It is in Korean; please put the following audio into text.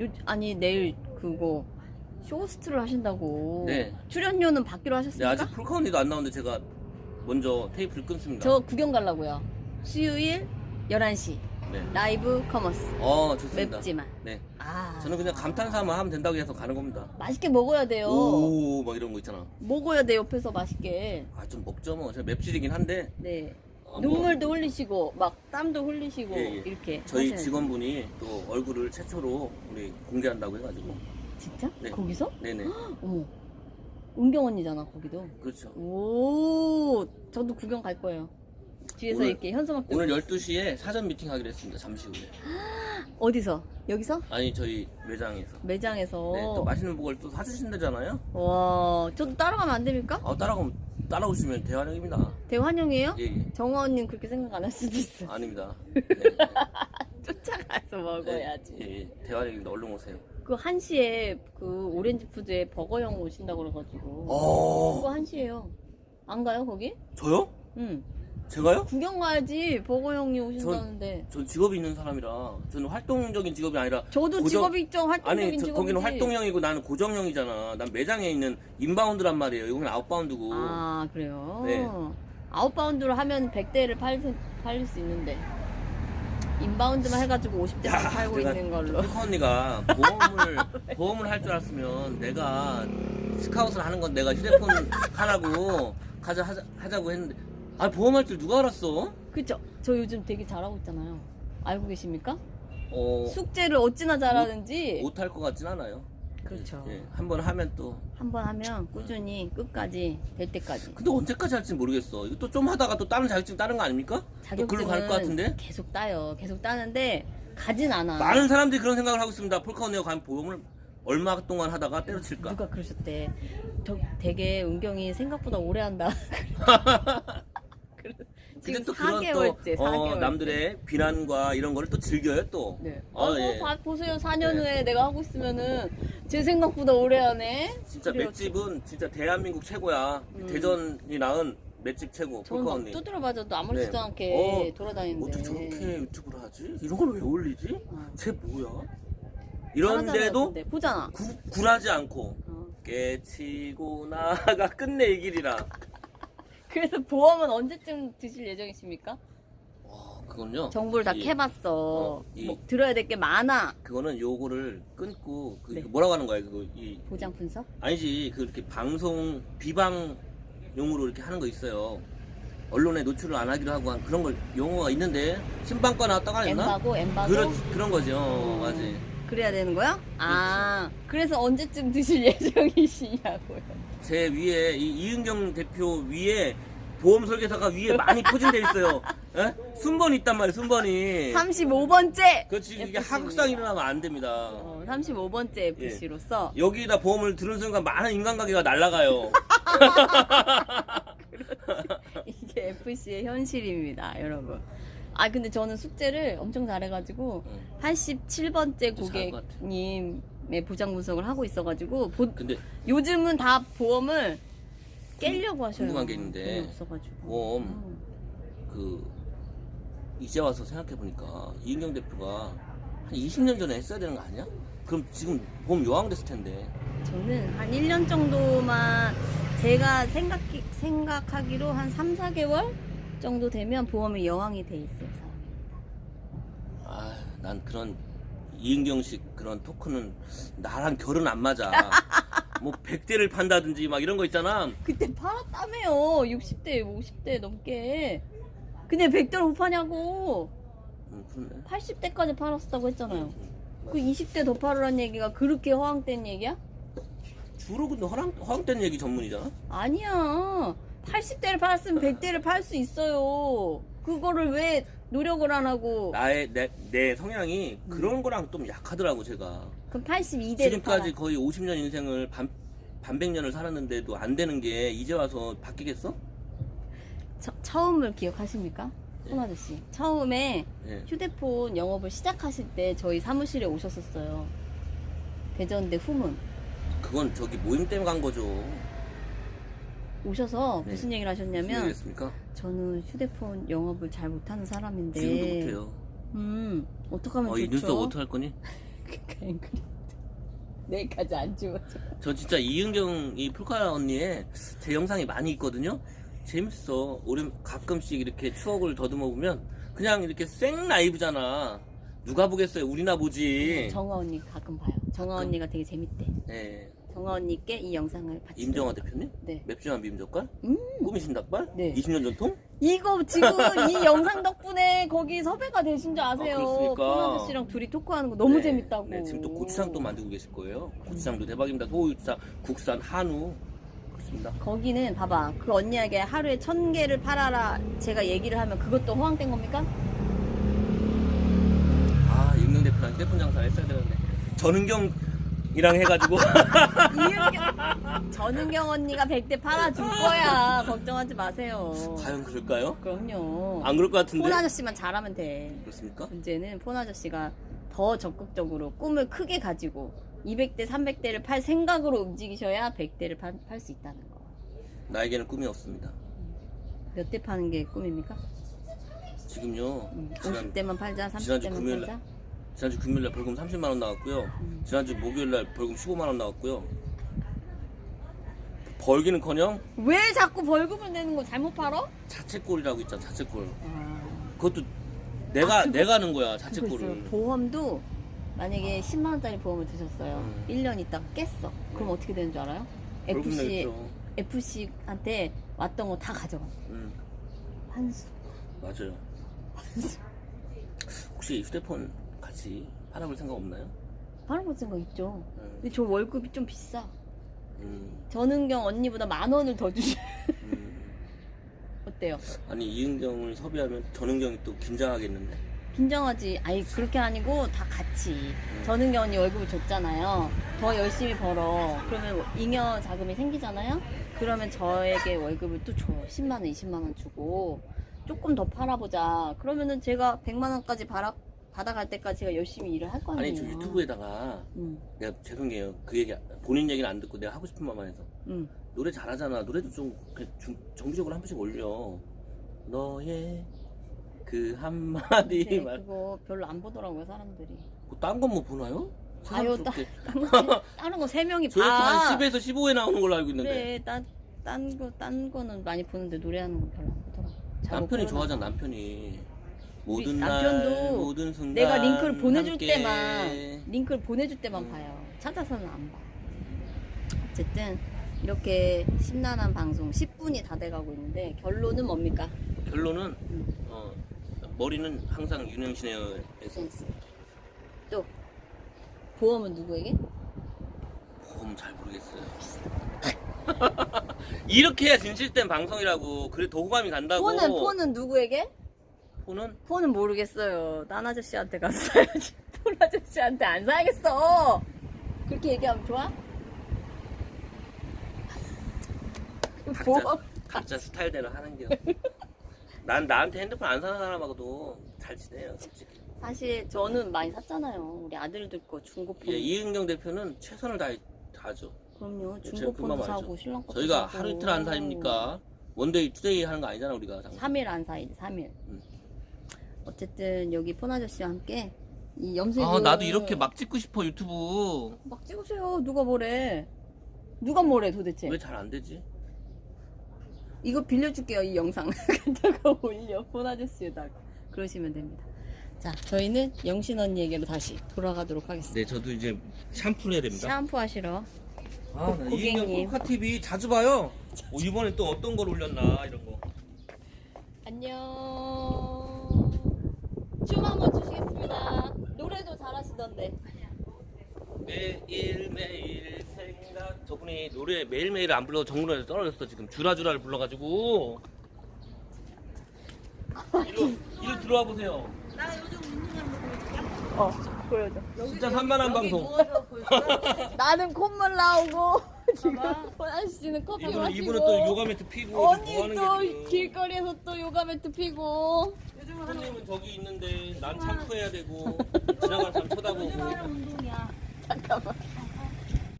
요, 아니 내일 그거 쇼호스트를 하신다고. 네. 출연료는 받기로 네, 하셨습니까? 아직 풀카운트도 안 나오는데 제가 먼저 테이프를 끊습니다. 저 구경 가려고요. 수요일 11시 네. 라이브 커머스 어, 좋습니다. 맵지만. 네. 아. 저는 그냥 감탄사만 하면 된다고 해서 가는 겁니다. 맛있게 먹어야 돼요. 오, 막 이런 거 있잖아. 먹어야 돼 옆에서 맛있게. 아, 좀 먹죠 뭐. 제가 맵찔이긴 한데. 네. 어, 눈물도 흘리시고 막 땀도 흘리시고 예, 예. 이렇게. 저희 하셔야죠. 직원분이 또 얼굴을 최초로 우리 공개한다고 해가지고. 진짜? 네. 거기서? 네네. 어머. 은경 언니잖아 거기도. 그렇죠. 오, 저도 구경 갈 거예요. 뒤에서 오늘- 이렇게 현수막 들고. 오늘 12시에 사전 미팅 하기로 했습니다. 잠시 후에. 어디서? 여기서? 아니, 저희 매장에서. 매장에서. 네, 또 맛있는 걸또 사주신다잖아요. 와, 저도 따라가면 안 됩니까? 어, 따라가면, 따라오시면 대환영입니다. 대환영이에요? 예, 예. 정화 언니는 그렇게 생각 안 할 수도 있어. 아닙니다. 네. 쫓아가서 네, 먹어야지. 예, 예. 대환영입니다. 얼른 오세요. 그 1시에 그 오렌지 푸드에 버거형 오신다고 그래가지고. 어, 그거 1시에요. 안 가요, 거기? 저요? 응. 제가요? 구경 가야지, 버거 형이 오신다는데. 전 직업이 있는 사람이라 저는 활동적인 직업이 아니라 저도 고정- 직업이 있죠, 활동적인 아니 저, 직업이지. 거기는 활동형이고 나는 고정형이잖아. 난 매장에 있는 인바운드란 말이에요. 여기는 아웃바운드고. 아, 그래요? 네. 아웃바운드로 하면 100대를 팔, 수- 팔릴 수 있는데. 인바운드만 해가지고 50대 만 팔고 내가 있는 걸로. hul크 언니가 보험을 보험을 할 줄 알았으면 내가 스카웃을 하는 건 내가 휴대폰 하라고 가자 하자, 하자고 했는데 아 보험할 줄 누가 알았어? 그쵸? 저 요즘 되게 잘하고 있잖아요. 알고 계십니까? 어 숙제를 어찌나 잘하는지. 못할 것 같진 않아요. 그렇죠. 예, 한번 하면 또 한 번 하면 꾸준히 끝까지 될 때까지. 근데 언제까지 할지 모르겠어. 이거 또 좀 하다가 또 다른 자격증 따는 거 아닙니까? 또 글로 갈 것 같은데? 자격증은 계속 따요. 계속 따는데 가진 않아. 많은 사람들이 그런 생각을 하고 있습니다. 폴카 언니가 과연 보험을 얼마 동안 하다가 때려칠까? 누가 그러셨대. 저 되게 은경이 생각보다 오래 한다. 근데 또 그런 4개월째, 또 어, 4개월째. 남들의 비난과 이런 거를 또 즐겨요 또. 네. 아, 어, 예. 봐, 보세요. 4년 네. 후에 내가 하고 있으면은 제 생각보다 오래 하네. 진짜 그래요. 맷집은 진짜 대한민국 최고야. 음. 대전이 낳은 맷집 최고. 저는 막 언니. 두드려 맞아도 아무렇지도 네. 않게 어, 돌아다니는데. 어떻게 저렇게 유튜브를 하지? 이런 걸 왜 올리지? 어. 쟤 뭐야? 잘하잖아요, 이런데도 근데. 보잖아. 구, 굴하지 않고 어. 깨치고 나가 끝내 이 길이라. 그래서 보험은 언제쯤 드실 예정이십니까? 와, 그건요. 정보를 다 이- 캐봤어. 어, 이- 뭐, 들어야 될 게 많아. 그거는 요거를 끊고 그 네. 뭐라고 하는 거야 그거 이 보장 분석? 아니지 그 이렇게 방송 비방용으로 이렇게 하는 거 있어요. 언론에 노출을 안 하기로 하고 한 그런 걸 용어가 있는데 신방과 나왔다가 안 했나? 엠바고, 엠바고. 그런 그런 거죠. 어. 맞지. 그래야 되는 거야? 아, 그래서 언제쯤 드실 예정이시냐고요. 제 위에 이 이은경 대표 위에 보험 설계사가 위에 많이 포진돼 있어요. 에? 순번이 있단 말이에요. 순번이. 35번째! 그렇지 이게 FC 입니다. 하극상 일어나면 안 됩니다. 어, 35번째 FC로서 여기다 보험을 들은 순간 많은 인간관계가 날아가요. 이게 FC의 현실입니다, 여러분. 아, 근데 저는 숙제를 엄청 잘해가지고 응. 87번째 또 잘할 것 같아. 고객님의 보장 분석을 하고 있어가지고 보- 근데 요즘은 다 보험을 깨려고 하셔요. 궁금한 게 있는데 돈이 없어가지고. 보험 음. 그 이제 와서 생각해 보니까 이은경 대표가 한 20년 전에 했어야 되는 거 아니야? 그럼 지금 보험 요항됐을 텐데. 저는 한 1년 정도만 제가 생각, 생각하기로 한 3, 4개월 정도 되면 보험이 여왕이 돼 있어요. 사람이. 아, 난 그런 이은경식 그런 토크는 나랑 결은 안 맞아. 뭐 100대를 판다든지 막 이런 거 있잖아. 그때 팔았다며요. 60대, 50대 넘게. 근데 100대를 못 파냐고. 음, 그렇네. 80대까지 팔았다고 했잖아요. 그 20대 더 팔으란 얘기가 그렇게 허황된 얘기야? 주로 근데 허황, 허황된 얘기 전문이잖아. 아니야. 80대를 팔았으면 100대를 팔 수 있어요. 그거를 왜 노력을 안 하고. 나의 내, 내 성향이 그런 거랑 좀 약하더라고 제가. 그럼 82대를 지금까지 거의 50년 인생을 반 반백년을 살았는데도 안 되는 게 이제 와서 바뀌겠어? 처음을 기억하십니까? 네. 손 아저 씨. 처음에 예. 휴대폰 영업을 시작하실 때 저희 사무실에 오셨었어요. 대전대 후문. 그건 저기 모임 때문에 간 거죠. 오셔서 네. 무슨 얘기를 무슨 하셨냐면 얘기했습니까? 저는 휴대폰 영업을 잘 못하는 사람인데 지금도 못해요. 음 어떡하면 어, 이 좋죠? 눈썹 어떡할 거니? 앵그리. 내일까지 안 지워져. 저 진짜 이은경 이 풀카 언니의 제 영상이 많이 있거든요. 재밌어. 우리 가끔씩 이렇게 추억을 더듬어 보면 그냥 이렇게 생 라이브잖아. 누가 보겠어요? 우리나 보지. 정아 언니 가끔 봐요. 정아 가끔. 언니가 되게 재밌대. 네. 정아 언니께 이 영상을 같이. 임정화 대표님? 네. 맵진한 비빔젓갈? 음. 꾸미신 닭발? 네. 20년 전통? 이거 지금 이 영상 덕분에 거기 섭외가 되신 줄 아세요? 아, 그렇습니까? 포나드 씨랑 둘이 토크하는 거 너무 네. 재밌다고. 네, 지금 또 고추장 또 만들고 계실 거예요. 고추장도 대박입니다. 소고기장, 국산, 한우. 그렇습니다. 거기는 봐봐 그 언니에게 하루에 천 개를 팔아라 제가 얘기를 하면 그것도 허황된 겁니까? 아, 임명 대표랑 휴대폰 장사 했어야 되는데. 전은경 이랑 해가지고. 이은경 전은경 언니가 100대 팔아줄 거야 걱정하지 마세요 과연 그럴까요? 그럼요 안 그럴 것 같은데. 폰 아저씨만 잘하면 돼 그렇습니까? 문제는 폰 아저씨가 더 적극적으로 꿈을 크게 가지고 200대 300대를 팔 생각으로 움직이셔야 100대를 팔 수 있다는 거 나에게는 꿈이 없습니다. 몇 대 파는 게 꿈입니까? 지금요. 음, 지난, 50대만 팔자 지난주 30대만 금요일 팔자 지난주 금요일날 벌금 30만 원 나왔고요. 음. 지난주 목요일날 벌금 15만 원 나왔고요. 벌기는커녕 왜 자꾸 벌금을 내는 거 잘못 팔어? 자책골이라고 있잖아. 자책골. 아, 그것도 내가 아, 그거- 내가 하는 거야. 그거 자책골을. 보험도 만약에 10만 원짜리 보험을 드셨어요. 음. 1년 있다가 깼어. 그럼 어떻게 되는 줄 알아요? 벌금 FC 내겠죠. FC한테 왔던 거 다 가져가. 음, 환수. 맞아요. 혹시 휴대폰 같이 팔아볼 생각 없나요? 거 생각 있죠. 음, 근데 저 월급이 좀 비싸. 음, 전은경 언니보다 만 원을 더 주셔. 음. 어때요? 아니 이은경을 섭외하면 전은경이 또 긴장하겠는데. 긴장하지. 아니 그렇게 아니고 다 같이. 음. 전은경 언니 월급을 줬잖아요. 더 열심히 벌어. 그러면 잉여 자금이 생기잖아요. 그러면 저에게 월급을 또 줘. 10만 원, 20만 원 주고 조금 더 팔아보자. 그러면은 제가 100만 원까지 받아 받아갈 때까지 제가 열심히 일을 할거 아니에요. 아니 저 유튜브에다가 응, 내가 죄송해요. 그 얘기 본인 얘기는 안 듣고 내가 하고 싶은 말만 해서 응. 노래 잘하잖아. 노래도 좀 그냥 중- 정기적으로 한 번씩 올려. 너의 그 한마디 근데 말. 그거 별로 안 보더라고요 사람들이. 딴건 뭐 보나요? 아유, 사람스럽게. 다른 거 세 명이 조회수 봐. 한 10에서 15에 나오는 걸로 알고 있는데. 그래, 딴, 딴 거, 딴 거는 많이 보는데 노래하는 건 별로 안 보더라고. 남편이. 좋아하잖아 남편이. 모든 남편도 날 모든 순간 내가 링크를 보내줄 함께. 때만 링크를 보내줄 때만 음. 봐요. 찾아서는 안 봐. 어쨌든 이렇게 심란한 방송 10분이 다 돼가고 있는데 결론은 뭡니까? 결론은 음. 어, 머리는 항상 윤영신의 센스. 또 보험은 누구에게? 보험 잘 모르겠어요. 이렇게 해야 진실된 방송이라고 그래 더 호감이 간다고. 폰은 폰은 누구에게? 폰은 폰은 모르겠어요. 난 아저씨한테 가서 사야지. 폰 아저씨한테 안 사야겠어. 그렇게 얘기하면 좋아? 각자 보험 각자 스타일대로 하는 게. 난 나한테 핸드폰 안 사는 사람하고도 잘 지내요, 솔직히. 사실 저는 많이 샀잖아요. 우리 아들들 거 중고폰. 예, 이은경 대표는 최선을 다해 하죠. 그럼요. 중고폰도 사고. 신랑 것도 저희가 사고. 하루 이틀 안 사입니까? 원데이 투데이 하는 거 아니잖아 우리가. 장사. 3일 안 사이지 3일. 음. 어쨌든 여기 폰 아저씨와 함께 이 염색을 아 나도 이렇게 막 찍고 싶어 유튜브. 막 찍으세요. 누가 뭐래? 누가 뭐래 도대체? 왜 잘 안 되지? 이거 빌려줄게요 이 영상 갖다가 올려 폰 아저씨에다가 그러시면 됩니다. 자 저희는 영신 언니에게로 다시 돌아가도록 하겠습니다. 네, 저도 이제 샴푸를 해야 됩니다. 샴푸 하시러 아, 고- 나 고객님. 이은경 콜카 TV 자주 봐요. 어, 이번에 또 어떤 걸 올렸나 이런 거. 안녕. 춤 한번 추시겠습니다. 노래도 잘하시던데. 매일 매일 생각. 저분이 노래 매일 매일 안 불러 정문에서 떨어졌어 지금 주라주라를 불러가지고. 이리 이리 들어와 보세요. 어 보여줘. 진짜 산만한 방송. 나는 콧물 나오고 지금 폰 아저씨는 커피 이분은 마시고. 이분은 또 요가 매트 피고 지금 뭐 언니 하는 또 지금. 길거리에서 또 요가 매트 피고. 손님은 저기 있는데 난 샴푸해야 되고 지나가는 사람 쳐다보고. 잠깐만.